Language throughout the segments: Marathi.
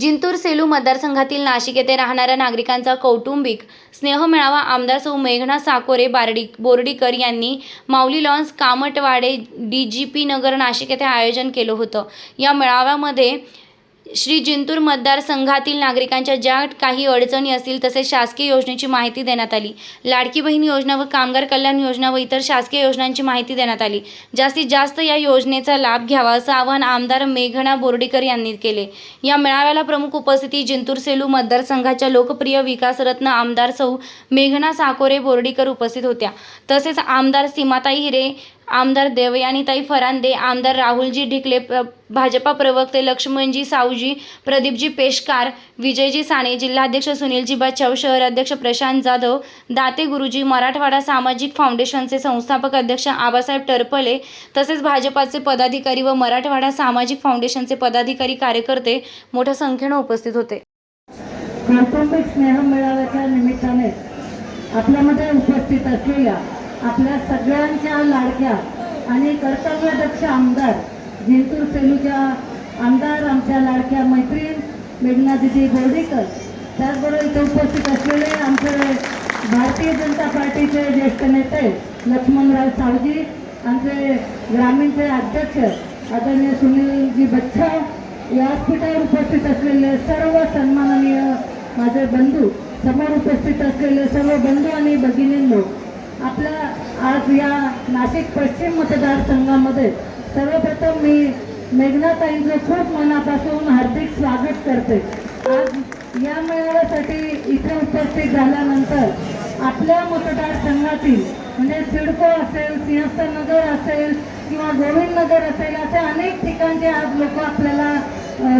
जिंतूर सेलू मतदारसंघातील नाशिक येथे राहणाऱ्या नागरिकांचा कौटुंबिक स्नेह मेळावा आमदार सौ मेघना साकोरे बारडी बोर्डीकर यांनी Mauli lawns Kamatwade D G P Nagar Nashik येथे आयोजन केलं होतं. या मेळाव्यामध्ये श्री जिंतूर मतदारसंघातील नागरिकांच्या ज्या काही अडचणी असतील तसेच शासकीय योजनेची माहिती देण्यात आली. लाडकी बहीण योजना व कामगार कल्याण योजना व इतर शासकीय योजनांची माहिती देण्यात आली. जास्तीत जास्त या योजनेचा लाभ घ्यावा असं आवाहन आमदार मेघना बोर्डीकर यांनी केले. या मेळाव्याला प्रमुख उपस्थिती जिंतूर सेलू मतदारसंघाच्या लोकप्रिय विकासरत्न आमदार सौ मेघना साकोरे बोर्डीकर उपस्थित होत्या. तसेच आमदार सीमाताई हिरे आमदार देवयानीताई फरांदे आमदार राहुलजी ढिकले प्र भाजपा प्रवक्ते लक्ष्मणजी सावजी प्रदीपजी पेशकार विजयजी साने जिल्हाध्यक्ष सुनीलजी बच्चाव शहराध्यक्ष प्रशांत जाधव दाते गुरुजी मराठवाडा सामाजिक फाउंडेशनचे संस्थापक अध्यक्ष आबासाहेब टरपले तसेच भाजपाचे पदाधिकारी व मराठवाडा सामाजिक फाउंडेशनचे पदाधिकारी कार्यकर्ते मोठ्या संख्येनं उपस्थित होते. कौटुंबिक स्नेह मेळाव्याच्या निमित्ताने आपल्यामध्ये उपस्थित असलेल्या आपल्या सगळ्यांच्या लाडक्या आणि कर्तव्यदक्ष आमदार जिंतूर सेलूच्या आमदार आमच्या लाडक्या मैत्रीण मेघना दिदी बोर्डीकर. त्याचबरोबर इथे उपस्थित असलेले आमचे भारतीय जनता पार्टीचे ज्येष्ठ नेते लक्ष्मणराव सावजी आमचे ग्रामीणचे अध्यक्ष आदरणीय सुनीलजी बच्छा व्यासपीठावर उपस्थित असलेले सर्व सन्माननीय माझे बंधू समोर उपस्थित असलेले सर्व बंधू आणि भगिनींनो आपला आज या नाशिक पश्चिम मतदारसंघामध्ये सर्वप्रथम मी मेघनाताईंचं खूप मनापासून हार्दिक स्वागत करते. आज या मेळाव्यासाठी इथे उपस्थित झाल्यानंतर आपल्या मतदारसंघातील म्हणजे सिडको असेल सिंहस्थनगर असेल किंवा गोविंदनगर असेल असे अनेक ठिकाणचे आज लोक आपल्याला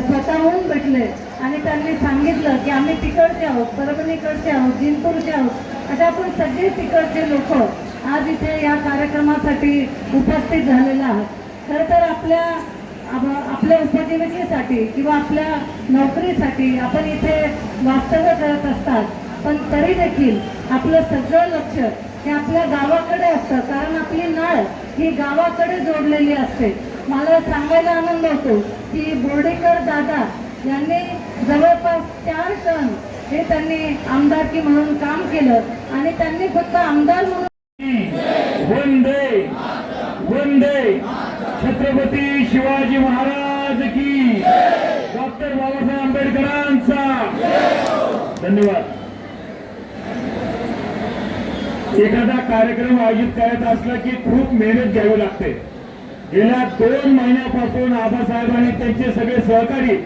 स्वतःहून भेटले. आणि त्यांनी सांगितलं की आम्ही तिकडचे आहोत परभणीकडचे आहोत जिंतूरचे आहोत. आता आपण सगळे तिकडचे लोक आज इथे या कार्यक्रमासाठी उपस्थित झालेलं आहात. खरं तर आपल्या आपल्या उपजीविकेसाठी किंवा आपल्या नोकरीसाठी आपण इथे वास्तव्य करत असतात. पण तरी देखील आपलं सगळं लक्ष हे आपल्या गावाकडे असतं. कारण आपली नाळ ही गावाकडे जोडलेली असते. मला सांगायला आनंद होतो की बोर्डेकर दादा यांनी जवळपास चार टन हे त्यांनी आमदारकी म्हणून काम केलं आणि त्यांनी फक्त आमदार म्हणून वंदे वंदे. छत्रपती शिवाजी महाराज की. डॉक्टर बाबासाहेब आंबेडकरांचा. धन्यवाद. एखादा कार्यक्रम आयोजित करायचा असला की खूप मेहनत घ्यावी लागते. गेल्या दोन महिन्यापासून आबासाहेबांनी त्यांचे सगळे सहकारी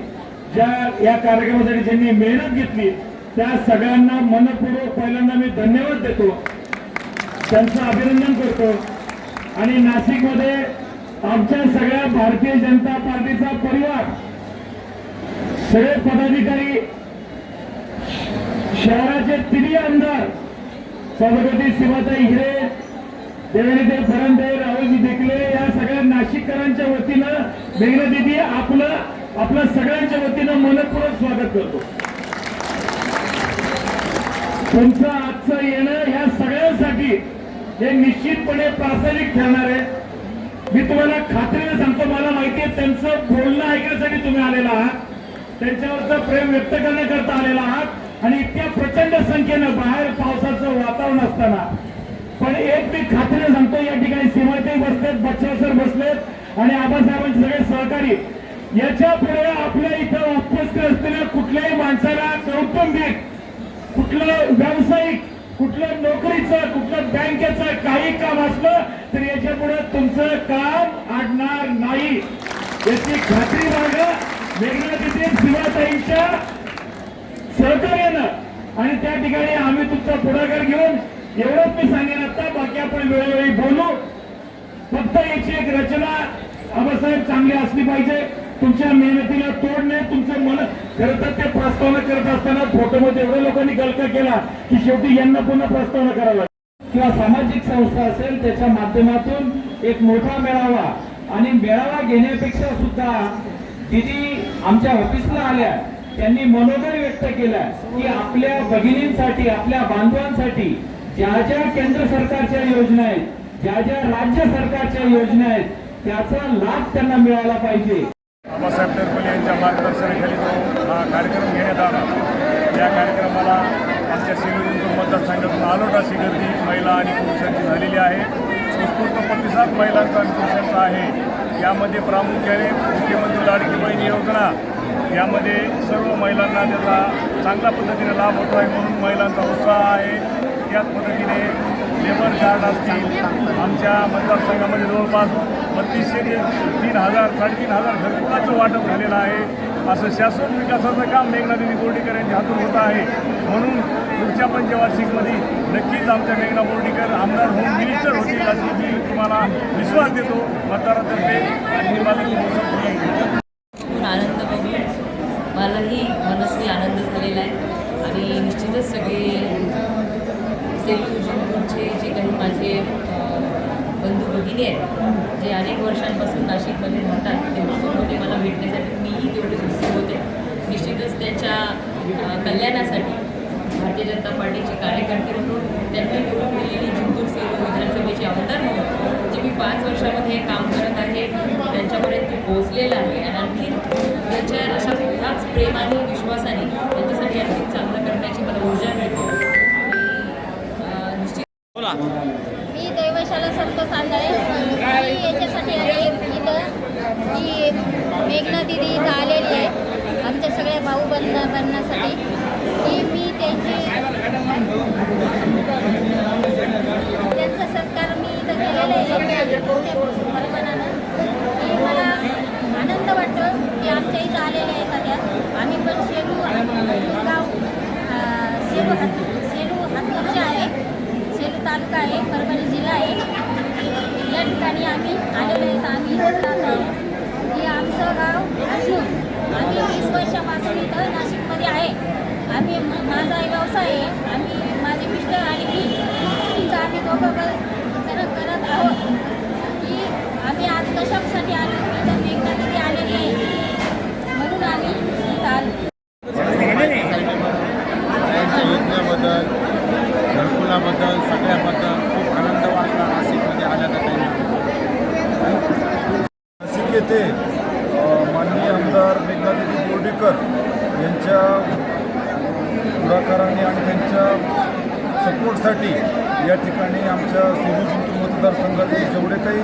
ज्या या कार्यक्रमासाठी ज्यांनी मेहनत घेतली त्या सगळ्यांना मनपूर्वक पहिल्यांदा मी धन्यवाद देतो. त्यांचं अभिनंदन करतो. आणि नाशिकमध्ये आमच्या सगळ्या भारतीय जनता पार्टीचा परिवार सगळे पदाधिकारी शहराचे तिन्ही आमदार सभापती शिवाताई हिरे देवेंद्र फडणवीस राहुलजी देखले या सगळ्या नाशिककरांच्या वतीनं मेघना दिदी आपलं आपलं सगळ्यांच्या वतीनं मनपूर्वक स्वागत करतो. तुमचं आजचं येणं ह्या सगळ्यांसाठी हे निश्चितपणे प्रासंगिक ठरणार आहे. मी तुम्हाला खात्रीने सांगतो मला माहिती आहे त्यांचं बोलणं ऐकण्यासाठी तुम्ही आलेला आहात. त्यांच्यावरचं प्रेम व्यक्त करण्याकरता आलेला आहात. आणि इतक्या प्रचंड संख्येनं बाहेर पावसाचं वातावरण असताना. पण एक मी खात्रीने सांगतो या ठिकाणी सीमाताई बसलेत बच्चा सर बसलेत आणि आबासाहेबांचे सगळे सहकारी. याच्यापुढे आपल्या इथं उपस्थित असलेल्या कुठल्याही माणसाला कौटुंबिक कुठलं व्यावसायिक कुठलं नोकरीचं कुठल्या बँकेचं काही काम असलं तर याच्यापुढे तुमचं काम आडणार नाही. याची खात्री बाळगा वेगळ्या तिथे शिवाताईंच्या सहकार्यानं. आणि त्या ठिकाणी आम्ही तुमचा पुढाकार घेऊन एवढंच मी सांगेन आता बाकी आपण वेळोवेळी बोलू. फक्त याची एक रचना आबासाहेब चांगली असली पाहिजे. तुमच्या मेहनतीला तोड नाही तुमचं मन खरं तर ते प्रस्तावना करत असताना फोटोमध्ये एवढ्या लोकांनी गलका केला की शेवटी यांना पुन्हा प्रस्तावना करावं किंवा सामाजिक संस्था असेल त्याच्या माध्यमातून एक मोठा मेळावा आणि मेळावा घेण्यापेक्षा सुद्धा दिदी आमच्या ऑफिसला आल्या. त्यांनी मनोगर व्यक्त केला की आपल्या भगिनींसाठी आपल्या बांधवांसाठी ज्या ज्या केंद्र सरकारच्या योजना आहेत ज्या ज्या राज्य सरकारच्या योजना आहेत त्याचा लाभ त्यांना मिळाला पाहिजे. बाबासाहेब टरपले यांच्या मार्गदर्शनाखाली जो हा कार्यक्रम घेण्यात आला. या कार्यक्रमाला आमच्या शिगर्दीतून मतदारसंघातून आलोट अशी गर्दी महिला आणि पुरुषांची झालेली आहे. उत्स्फूर्त प्रतिसाद महिलांचा आणि पुरुषांचा आहे. यामध्ये प्रामुख्याने मुख्यमंत्री लाडकी बहिणी योजना. यामध्ये सर्व महिलांना त्याचा चांगल्या पद्धतीने लाभ होतो आहे म्हणून महिलांचा उत्साह आहे. याच पद्धतीने लेबर गार्ड असतील आमच्या मतदारसंघामध्ये जवळपास बत्तीसशे ते तीन हजार साडेतीन हजार घरकुलाचं वाटप झालेलं आहे. असं शाश्वत विकासाचं काम मेघनादेवी बोर्डीकर यांच्या हातून होत आहे. म्हणून पुढच्या पंचवार्षिकमध्ये नक्कीच आमच्या मेघना बोर्डीकर आमदार होऊन मिनिस्टर होतील अशी मी तुम्हाला विश्वास देतो. मतदारातर्फे आणि मी माझं तुम्हाला खूप आनंद बघून मलाही मनस्वी आनंद झालेला आहे आणि निश्चितच सगळे सेलू जिंतूरचे जे काही माझे अ, बंधू भगिनी आहेत जे अनेक वर्षांपासून नाशिकमध्ये राहतात ते उत्सुक होते मला भेटण्यासाठी मीही तेवढेच उत्सुक होते निश्चितच त्याच्या अ, कल्याणासाठी भारतीय जनता पार्टीचे कार्यकर्ते म्हणून त्यांनी निवडून दिलेली जिंतूर सेलू विधानसभेचे आमदार म्हणून जे मी पाच वर्षामध्ये हे काम करत आहे त्यांच्यापर्यंत ते पोहोचलेलं आहे. आणि आणखी त्यांच्या अशा ह्याच प्रेम आणि विश्वासाने त्यांच्यासाठी आणखी चांगलं करण्याची मला ऊर्जा मिळते. निश्चित मी दैवशाला आंधळे मी याच्यासाठी आले इथं की मेघना दिदी इथं आलेली आहे आमच्या सगळ्या भाऊ बनण्यासाठी. की मी त्यांची त्यांचा सत्कार मी इथं केलेला आहे मोठ्या प्रमाणानं की मला आनंद वाटतो की आमच्या इथं आलेल्या आहेत त्या आम्ही पण शेलू गाव अं, शेलू हात शेलू हातूरचे आहे सेलू तालुका आहे परभणी जिल्हा आहे या ठिकाणी आम्ही आलेलो आहेत आम्ही इथंच राहत आहे की आमचं गाव असून आम्ही वीस वर्षापासून इथं नाशिकमध्ये आहे आम्ही माझा व्यवसाय आहे. आम्ही माझे मिस्टर आणि मी इथं आम्ही दोघं ब- करत आहोत. की आम्ही आज कशासाठी आलो? इथं मेघना नदी आलेली आहे. म्हणून आम्ही योजनेबद्दल घरकुलाबद्दल सगळ्याबद्दल खूप आनंद वाटला नाशिकमध्ये त्यांना नाशिक येथे माननीय आमदार मेघनादेवी बोर्डीकर यांच्या पुढाकाराने आणि त्यांच्या सपोर्टसाठी या ठिकाणी आमच्या सेलू जिंतूर मतदारसंघातील जेवढे काही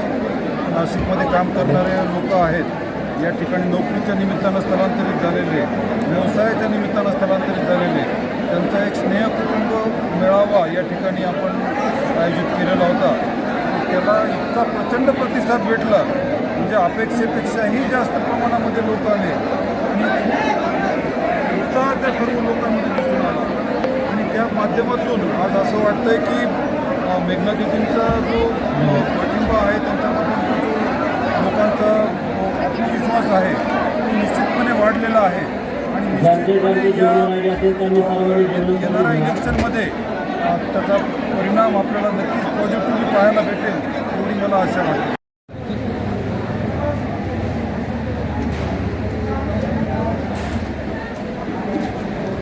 नाशिकमध्ये काम करणारे लोक आहेत या ठिकाणी नोकरीच्या निमित्तानं स्थलांतरित झालेले व्यवसायाच्या निमित्तानं स्थलांतरित झालेले त्यांचा एक स्नेह कुटुंब मेळावा या ठिकाणी आपण आयोजित केलेला होता. त्याला इतका प्रचंड प्रतिसाद भेटला म्हणजे अपेक्षेपेक्षाही जास्त प्रमाणामध्ये लोक आले. आणि उत्साह त्या सर्व लोकांमध्ये दिसून त्या माध्यमातून आज असं वाटतंय की अ, मेघनादिदींचा जो पाठिंबा आहे त्यांच्याबद्दलचा जो लोकांचा आत्मविश्वास आहे तो निश्चितपणे वाढलेला आहे. आणि निश्चितपणे येणाऱ्या इलेक्शनमध्ये त्याचा परिणाम आपल्याला नक्कीच पॉझिटिव्हली पाहायला भेटेल एवढी मला आशा वाटते.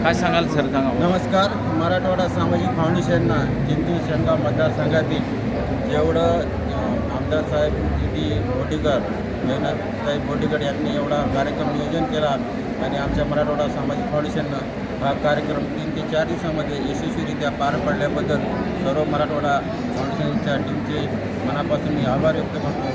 काय सांगाल सर? सांगा. नमस्कार. मराठवाडा सामाजिक फाउंडेशननं जिंतूर शेंगा मतदारसंघातील जेवढं आमदार साहेब डी. बोटीकर साहेब बोटीकर यांनी एवढा कार्यक्रम नियोजन केला आणि आमच्या मराठवाडा सामाजिक फाउंडेशननं हा कार्यक्रम तीन ते चार दिवसामध्ये यशस्वीरित्या पार पडल्याबद्दल सर्व मराठवाडा फाउंडेशनच्या टीमचे मनापासून मी आभार व्यक्त करतो.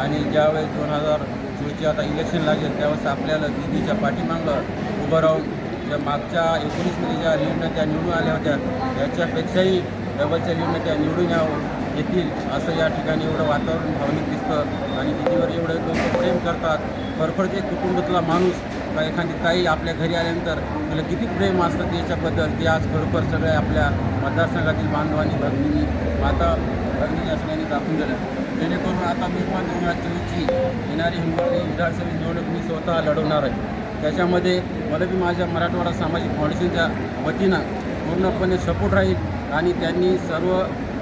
आणि ज्यावेळेस दोन हजार चोवीसचे आता इलेक्शन लागेल त्यावेळेस आपल्याला निधीच्या पाठीमागं उभं राहून ज्या मागच्या एकोणीसमध्ये ज्या लीडनं त्या निवडून आल्या होत्या त्याच्यापेक्षाही डबलच्या लीडनं त्या निवडून यावं येतील असं या ठिकाणी एवढं वातावरण भावनिक दिसतं. आणि दिदीवर एवढं लोक प्रेम करतात. खरखरचे कुटुंबातला माणूस का एखादी ताई आपल्या घरी आल्यानंतर तिला किती प्रेम असतं त्याच्याबद्दल ते आज खरोखर सगळ्या आपल्या मतदारसंघातील बांधवांनी भगिनी माता भगिनी असल्याने दाखवून दिलं. जेणेकरून आता मी पण दोन हजार चोवीसची येणारी हिंगोली विधानसभा निवडणूक मी स्वतः लढवणार आहे. त्याच्यामध्ये मला बी माझ्या मराठवाडा सामाजिक फाउंडेशनच्या वतीनं पूर्णपणे सपोर्ट राहील आणि त्यांनी सर्व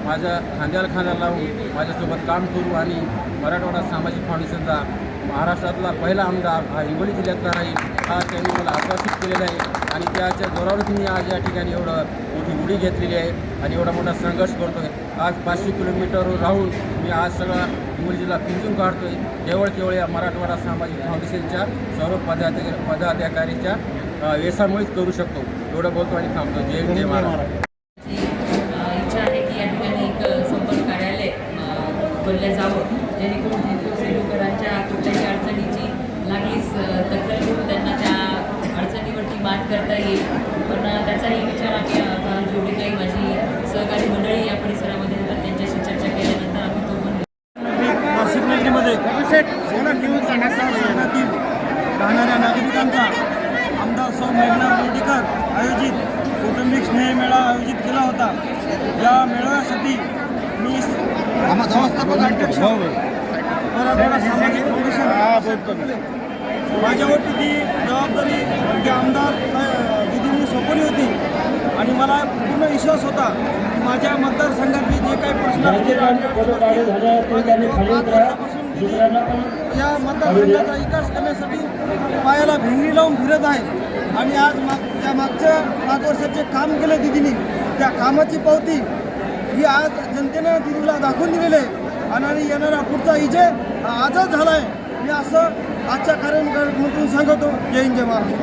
माझ्या खांद्याला खांदा लावून माझ्यासोबत काम करू आणि मराठवाडा सामाजिक फाउंडेशनचा महाराष्ट्रातला पहिला आमदार हा हिंगोली जिल्ह्यातला राहील हा त्यांनी मला आश्वासित केलेला आहे. आणि त्याच्या जोरावरच मी आज या ठिकाणी एवढं मोठी उडी घेतलेली आहे आणि एवढा मोठा संघर्ष करतो आहे आज पाचशे किलोमीटरवर राहून मी आज सगळा हिंगोलीला पिंजून काढतो आहे केवळ केवळ या मराठवाडा सामाजिक फाउंडेशनच्या सर्व पदाधिकारी पदाधिकारीच्या अ, करू शकतो. एवढं बोलतो आणि थांबतो. जय जय महाराज जी अ, इच्छा आहे की या ठिकाणी एक अ, संपर्क कार्यालय अ, उघडलं जावं जेणेकरून जिंतूर सेलूकरांच्या कुठल्याही अडचणीची लागलीच अ, दखल घेऊन त्यांना त्या अडचणीवरती मात करता येईल पण अ, त्याचाही विचार आम्ही आता जेवढी काही माझी सहकारी मंडळी या परिसरामध्ये येतात त्यांच्याशी चर्चा केल्यानंतर आम्ही तो पण नाशिक नगरीमध्ये शहरातील राहणाऱ्या नागरिकांचा आमदार सौ मेघना बोर्डीकर आयोजित कौटुंबिक स्नेह मेळा आयोजित केला होता या मेळाव्यासाठी मी संस्थापक मराठवाडा सामाजिक फाउंडेशन माझ्यावरती ती जबाबदारी ते आमदार दिदींनी सोपवली होती. आणि मला पूर्ण विश्वास होता की माझ्या मतदारसंघातले जे काही प्रश्न असतील या मतदारसंघाचा विकास करण्यासाठी पायाला भेंगरी लावून फिरत आहे. आणि आज माग त्या मागच्या पाच वर्षात जे काम केलं दिदीने. त्या कामाची पावती ही आज जनतेनं दिदीला दाखवून दिलेली आहे. आणि आणि येणारा पुढचा इजे आजच झाला आहे मी असं आजच्या कार्यक्रमातून सांगतो. जय हिंद जय महाराष्ट्र.